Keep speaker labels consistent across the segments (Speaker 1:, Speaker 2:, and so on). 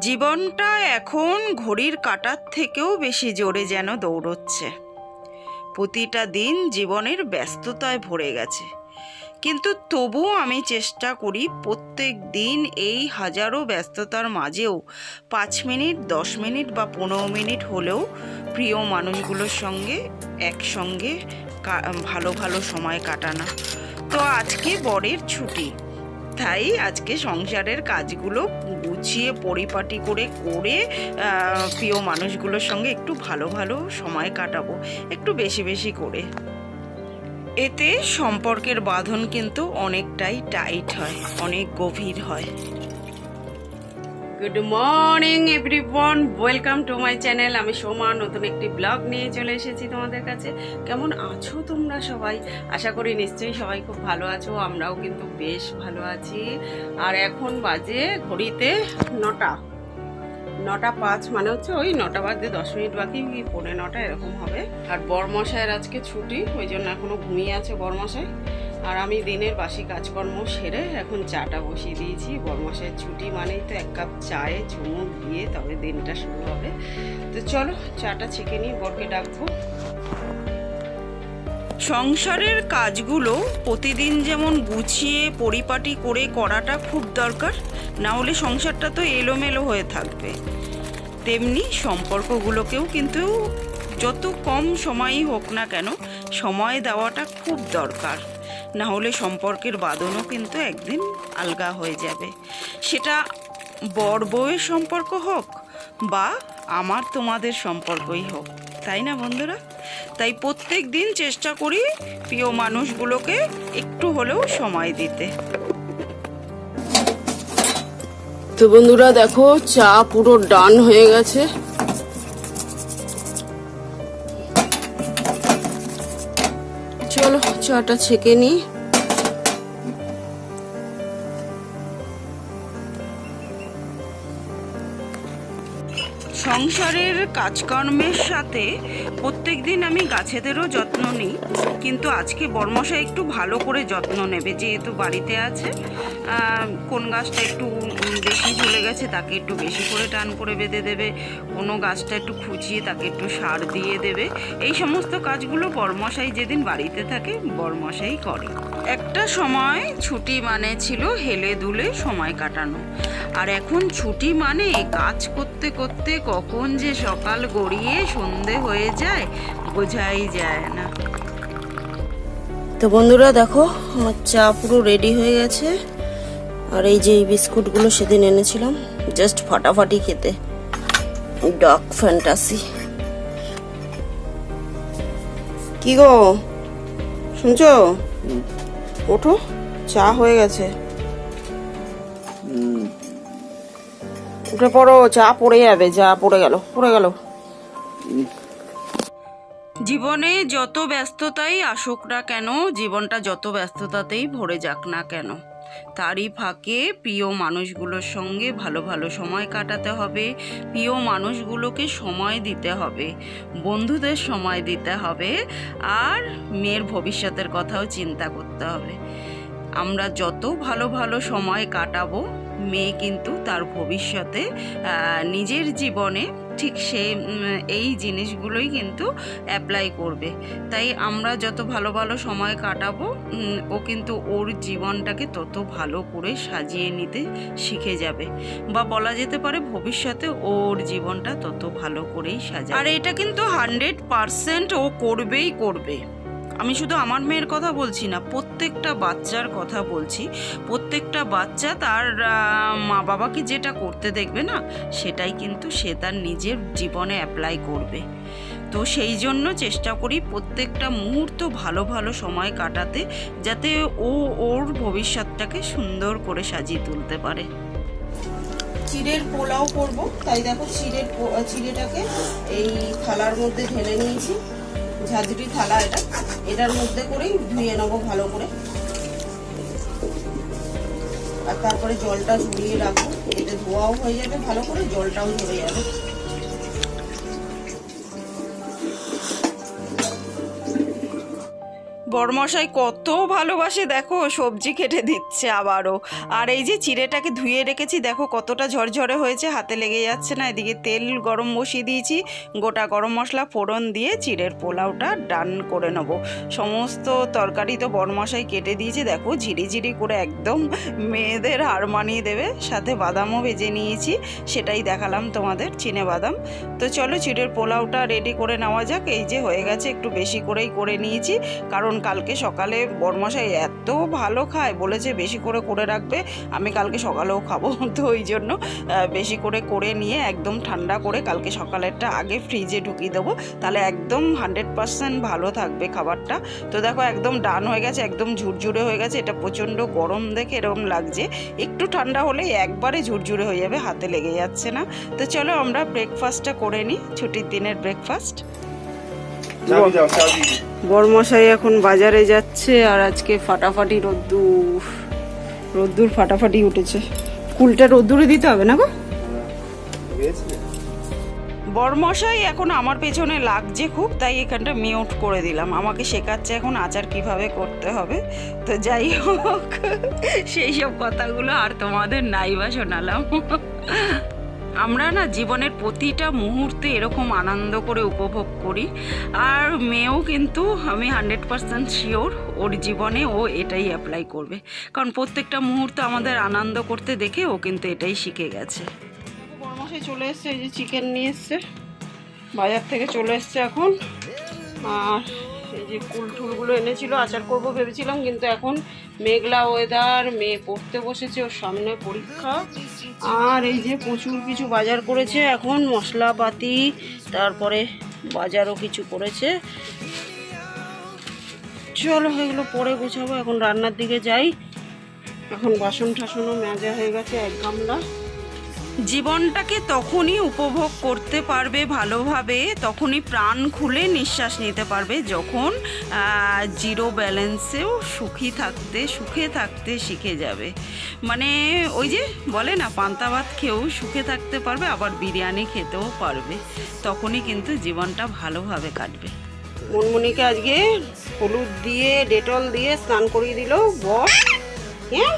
Speaker 1: জীবনটা এখন ঘড়ির কাটার থেকেও বেশি জোরে যেন দৌড়চ্ছে। প্রতিটা দিন জীবনের ব্যস্ততায় ভরে গেছে। কিন্তু তবুও আমি চেষ্টা করি প্রত্যেক দিন এই হাজারো ব্যস্ততার মাঝেও পাঁচ মিনিট, দশ মিনিট বা পনেরো মিনিট হলেও প্রিয় মানুষগুলোর সঙ্গে একসঙ্গে ভালো ভালো সময় কাটানো। তো আজকে বরের ছুটি। তাই আজকে সংসারের কাজগুলো গুছিয়ে, পরিপাটি করে করে প্রিয় মানুষগুলোর সঙ্গে একটু ভালো ভালো সময় কাটাবো, একটু বেশি বেশি করে। এতে সম্পর্কের বাঁধন কিন্তু অনেকটাই টাইট হয়, অনেক গভীর হয়।
Speaker 2: Good morning everyone welcome to my channel আমি সোমা, নতুন একটি ব্লগ নিয়ে চলে এসেছি তোমাদের কাছে। কেমন আছো তোমরা সবাই? আশা করি নিশ্চয়ই সবাই খুব ভালো আছো, আমরাও কিন্তু বেশ ভালো আছি। আর এখন বাজে ঘড়িতে নটা। নটা পাঁচ মানে হচ্ছে ওই নটা বাজতে দশ মিনিট বাকি, কি পৌনে নটা এরকম হবে। আর বরমশাইয়ের আজকে ছুটি, ওই জন্য এখনও ঘুমিয়ে আছে বরমশাই। আর আমি দিনের বাসি কাজকর্ম সেরে এখন চাটা বসিয়ে দিয়েছি। বরমশাইয়ের ছুটি মানেই তো এক কাপ চায়ে চুমুক দিয়ে তবে দিনটা শুরু হবে। তো চলো, চাটা ছেঁকে নিয়ে বরকে ডাকবো।
Speaker 1: সংসারের কাজগুলো প্রতিদিন যেমন গুছিয়ে, পরিপাটি করে করাটা খুব দরকার, না হলে সংসারটা তো এলোমেলো হয়ে থাকবে। তেমনি সম্পর্কগুলোকেও কিন্তু যত কম সময়ই হোক না কেন, সময় দেওয়াটা খুব দরকার। না হলে সম্পর্কের বাঁধনও কিন্তু একদিন আলগা হয়ে যাবে। সেটা বর বউয়ের সম্পর্ক হোক বা আমার তোমাদের সম্পর্কই হোক, তাই না বন্ধুরা? তাই প্রত্যেক দিন চেষ্টা করি প্রিয় মানুষগুলোকে একটু হলেও সময় দিতে।
Speaker 2: তো বন্ধুরা দেখো, চা পুরো ডান হয়ে গেছে। চাটা ছেঁকে নিই।
Speaker 1: সংসারের কাজকর্মের সাথে প্রত্যেক দিন আমি গাছেদেরও যত্ন নিই। কিন্তু আজকে বর্মশা একটু ভালো করে যত্ন নেবে, যেহেতু বাড়িতে আছে। কোন গাছটা একটু বেশি ঝুলে গেছে তাকে একটু বেশি করে টান করে বেঁধে দেবে। কোনো গাছটা একটু খুঁচিয়ে তাকে একটু সার দিয়ে দেবে। এই সমস্ত কাজগুলো বর্মশাই যেদিন বাড়িতে থাকে, বর্মশাই করে। একটা সময় ছুটি মানে ছিল হেলে দুলে সময় কাটানো। আর এখন ছুটি মানে কাজ করতে করতে কখন যে সকাল গড়িয়ে সন্ধে হয়ে যায় বোঝাই যায় না।
Speaker 2: তো বন্ধুরা দেখো আমার চা পুরো রেডি হয়ে গেছে। আর এই যে এই বিস্কুটগুলো সেদিন এনেছিলাম জাস্ট ফাটাফাটি খেতে। ডার্ক ফ্যান্টাসি কি গো? শুনছো? ওঠো চা হয়ে গেছে। উঠে পড়ো চা পড়ে যাবে যা পড়ে গেল পড়ে গেল।
Speaker 1: জীবনে যত ব্যস্ততাই আসুক না কেন জীবনটা যত ব্যস্ততাতেই ভরে যাক না কেন। তারই ফাঁকে প্রিয় মানুষগুলোর সঙ্গে ভালো ভালো সময় কাটাতে হবে, প্রিয় মানুষগুলোকে সময় দিতে হবে, বন্ধুদের সময় দিতে হবে, আর মেয়ের ভবিষ্যতের কথাও চিন্তা করতে হবে। আমরা যত ভালো ভালো সময় কাটাবো মেয়ে কিন্তু তার ভবিষ্যতে নিজের জীবনে ঠিক সে এই জিনিসগুলোই কিন্তু অ্যাপ্লাই করবে। তাই আমরা যত ভালো ভালো সময় কাটাবো ও কিন্তু ওর জীবনটাকে তত ভালো করে সাজিয়ে নিতে শিখে যাবে। বা বলা যেতে পারে ভবিষ্যতে ওর জীবনটা তত ভালো করেই সাজাবে। আর এটা কিন্তু হান্ড্রেড পারসেন্ট ও করবেই করবে। আমি শুধু আমার মেয়ের কথা বলছি না, প্রত্যেকটা বাচ্চার কথা বলছি। প্রত্যেকটা বাচ্চা তার মা বাবাকে যেটা করতে দেখবে না, সেটাই কিন্তু সে তার নিজের জীবনে অ্যাপ্লাই করবে। তো সেই জন্য চেষ্টা করি প্রত্যেকটা মুহূর্ত ভালো ভালো সময় কাটাতে, যাতে ও ওর ভবিষ্যৎটাকে সুন্দর করে সাজিয়ে তুলতে পারে।
Speaker 2: চিড়ের পোলাও করব। তাই দেখো চিড়ের চিড়েটাকে এই থালার মধ্যে ঢেলে নিয়েছি। ঝাঁঝরি থালা এটা। এটার মধ্যে করেই ধুয়ে নেব ভালো করে। আর তারপরে জলটা ঝরিয়ে রাখব। এতে ধোয়াও হয়ে যাবে, ভালো করে জলটাও ঝরে যাবে।
Speaker 1: বরমশাই কত ভালোবাসে, দেখো, সবজি কেটে দিচ্ছে আবারও। আর এই যে চিড়েটাকে ধুয়ে রেখেছি, দেখো কতটা ঝরঝরে হয়েছে, হাতে লেগে যাচ্ছে না, এদিকে তেল গরম বসিয়ে দিয়েছি, গোটা গরম মশলা ফোড়ন দিয়ে চিড়ের পোলাওটা ডান করে নেব। সমস্ত তরকারি তো বরমশাই কেটে দিয়েছে, দেখো, ঝিরি ঝিরি করে একদম মেয়েদের হার মানিয়ে দেবে, সাথে বাদামও ভেজে নিয়েছি, সেটাই দেখালাম তোমাদের, চিনে বাদাম। তো চলো, চিড়ের পোলাওটা রেডি করে নেওয়া যাক, এই যে হয়ে গেছে, একটু বেশি করেই করে নিয়েছি, কারণ কালকে সকালে বরমশাই এত ভালো খায়, বলেছে বেশি করে করে রাখবে, আমি কালকে সকালেও খাব। তো ওই জন্য বেশি করে করে নিয়ে একদম ঠান্ডা করে কালকে সকালেরটা আগে ফ্রিজে ঢুকিয়ে দেবো। তাহলে একদম হান্ড্রেড পার্সেন্ট ভালো থাকবে খাবারটা। তো দেখো একদম ডান হয়ে গেছে, একদম ঝুরঝুরে হয়ে গেছে, এটা প্রচণ্ড গরম দেখে এরকম লাগছে। একটু ঠান্ডা হলেই একবারে ঝুরঝুরে হয়ে যাবে, হাতে লেগে যাচ্ছে না। তো চলো আমরা ব্রেকফাস্টটা করে নিই, ছুটির দিনের ব্রেকফাস্ট
Speaker 2: বড়মশাই এখন বাজারে যাচ্ছে আর আজকে ফাটাফাটি রোদ্দুর। রোদ্দুর ফাটাফাটি উঠেছে। কুলটা রোদ্দুরে দিতে হবে না গো?
Speaker 1: বরমশাই এখন আমার পেছনে লাগছে খুব তাই এখানটা মিউট করে দিলাম। আমাকে শেখাচ্ছে এখন আচার কীভাবে করতে হবে। তো যাই হোক সেই সব কথাগুলো আর তোমাদের নাই বা শোনালাম। আমরা না জীবনের প্রতিটা মুহূর্তে এরকম আনন্দ করে উপভোগ করি। আর মেয়েও কিন্তু আমি হান্ড্রেড পার্সেন্ট শিওর ওর জীবনে ও এটাই অ্যাপ্লাই করবে। কারণ প্রত্যেকটা মুহূর্ত আমাদের আনন্দ করতে দেখে ও কিন্তু এটাই শিখে গেছে।
Speaker 2: বড়মশাই চলে এসছে, এই যে চিকেন নিয়ে এসছে। বাজার থেকে চলে এসছে এখন। আর এই যে কুল টুলগুলো এনেছিল, আচার করব ভেবেছিলাম, কিন্তু এখন মেঘলা ওয়েদার মেয়ে পড়তে বসেছে ওর সামনে পরীক্ষা। আর এই যে প্রচুর কিছু বাজার করেছে এখন, মশলাপাতি, তারপরে বাজারও কিছু করেছে। চলো এগুলো পরে গুছাবো, এখন রান্নার দিকে যাই। এখন বাসন ঠাসনও মেজা হয়ে গেছে, এক গামলা।
Speaker 1: জীবনটাকে তখনই উপভোগ করতে পারবে ভালোভাবে, তখনই প্রাণ খুলে নিঃশ্বাস নিতে পারবে যখন জিরো ব্যালেন্সেও সুখী থাকতে, সুখে থাকতে শিখে যাবে। মানে ওই যে বলে না, পান্তা ভাত খেয়েও সুখে থাকতে পারবে, আবার বিরিয়ানি খেতেও পারবে। তখনই কিন্তু জীবনটা ভালোভাবে কাটবে।
Speaker 2: মনমনিকে আজকে হলুদ দিয়ে, ডেটল দিয়ে স্নান করিয়ে দিল বস হ্যাঁ?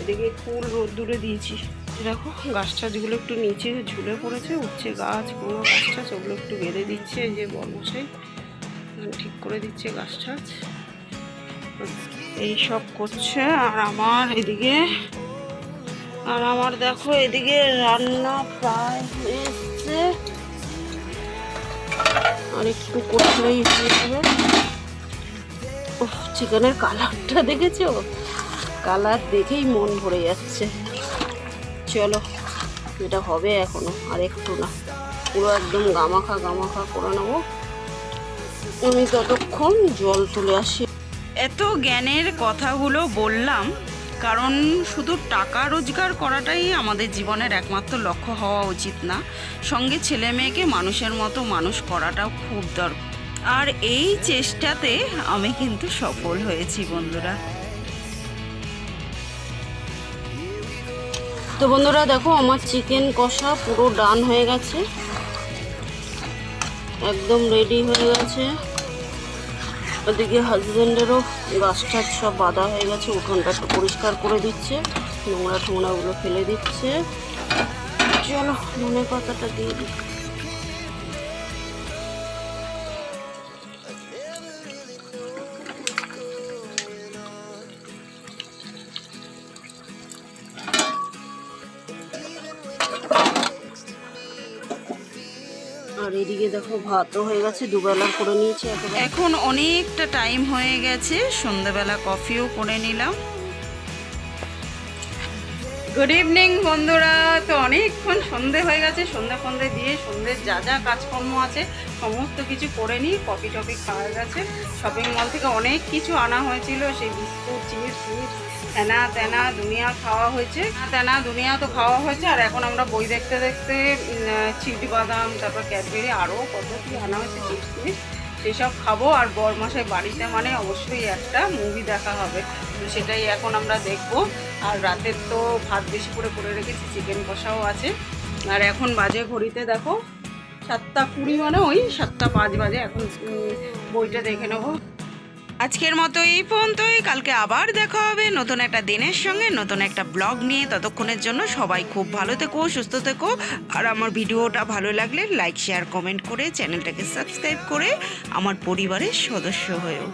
Speaker 2: এদিকে ফুল রোদ্দুরে দিয়েছি। দেখো, গাছ টাছগুলো একটু নিচে ঝুলে পড়েছে উঠছে গাছ কোনো গাছ টাছ, ওগুলো একটু বেঁধে দিচ্ছে, এই যে বর্মশাই ঠিক করে দিচ্ছে গাছ টাছ। এই সব করছে, আর আমার এদিকে, আর আমার দেখো, এদিকে রান্না প্রায় হয়ে এসছে। আর একটু করলেই হয়ে যাবে চিকেনের কালারটা দেখেছ? কালার দেখেই মন ভরে যাচ্ছে। চলো, এটা হবে এখনও, আর একটু না। পুরো একদম গামাখা গামাখা করে নেব। আমি ততক্ষণ জল তুলে আসি।
Speaker 1: এত জ্ঞানের কথাগুলো বললাম, কারণ শুধু টাকা রোজগার করাটাই আমাদের জীবনের একমাত্র লক্ষ্য হওয়া উচিত না। সঙ্গে ছেলে মেয়েকে মানুষের মতো মানুষ করাটাও খুব দরকার। আর এই চেষ্টাতে আমি কিন্তু সফল হয়েছি, বন্ধুরা।
Speaker 2: তো বন্ধুরা দেখো আমার চিকেন কষা পুরো ডান হয়ে গেছে। একদম রেডি হয়ে গেছে। ওদিকে হাজব্যান্ডেরও গাছ টাছ সব বাঁধা হয়ে গেছে, উঠোনটা একটু পরিষ্কার করে দিচ্ছে। নোংরা ঠোংরাগুলো ফেলে দিচ্ছে। চলো মনে কথাটা দিয়ে দিই। এদিকে দেখো ভাতও হয়ে গেছে, দুবেলা করে নিয়েছি
Speaker 1: এখন অনেকটা টাইম হয়ে গেছে, সন্ধ্যাবেলা কফিও করে নিলাম।
Speaker 2: গুড ইভিনিং বন্ধুরা। তো অনেকক্ষণ সন্ধে হয়ে গেছে, সন্ধে ফন্ধে দিয়ে সন্ধ্যের যা যা কাজকর্ম আছে, সমস্ত কিছু করে নিই কফি টফি খাওয়া গেছে। শপিং মল থেকে অনেক কিছু আনা হয়েছিল, সেই বিস্কুট, চিপস চিপস তেনা তেনা, দুনিয়া খাওয়া হয়েছে। তেনা, দুনিয়া তো খাওয়া হয়েছে, আর এখন আমরা বই দেখতে দেখতে চিটি বাদাম, তারপর ক্যাডবেরি আরও কত কি আনা হয়েছে, চিপস চিপস সেসব খাব আর বরমাসের বাড়িতে মানে অবশ্যই একটা মুভি দেখা হবে। তো সেটাই এখন আমরা দেখব। আর রাতের তো ভাত বেশি করে করে রেখেছি চিকেন কষাও আছে। আর এখন বাজে ঘড়িতে দেখো সাতটা কুড়ি মানে ওই সাতটা পাঁচ বাজে। এখন বইটা দেখে নেব।
Speaker 1: আজকের মতো এই পর্যন্তই। কালকে আবার দেখা হবে নতুন একটা দিনের সঙ্গে, নতুন একটা ব্লগ নিয়ে। ততক্ষণের জন্য সবাই খুব ভালো থেকো, সুস্থ থেকো। আর আমার ভিডিওটা ভালো লাগলে লাইক শেয়ার কমেন্ট করে চ্যানেলটাকে সাবস্ক্রাইব করে আমার পরিবারের সদস্য হয়েও।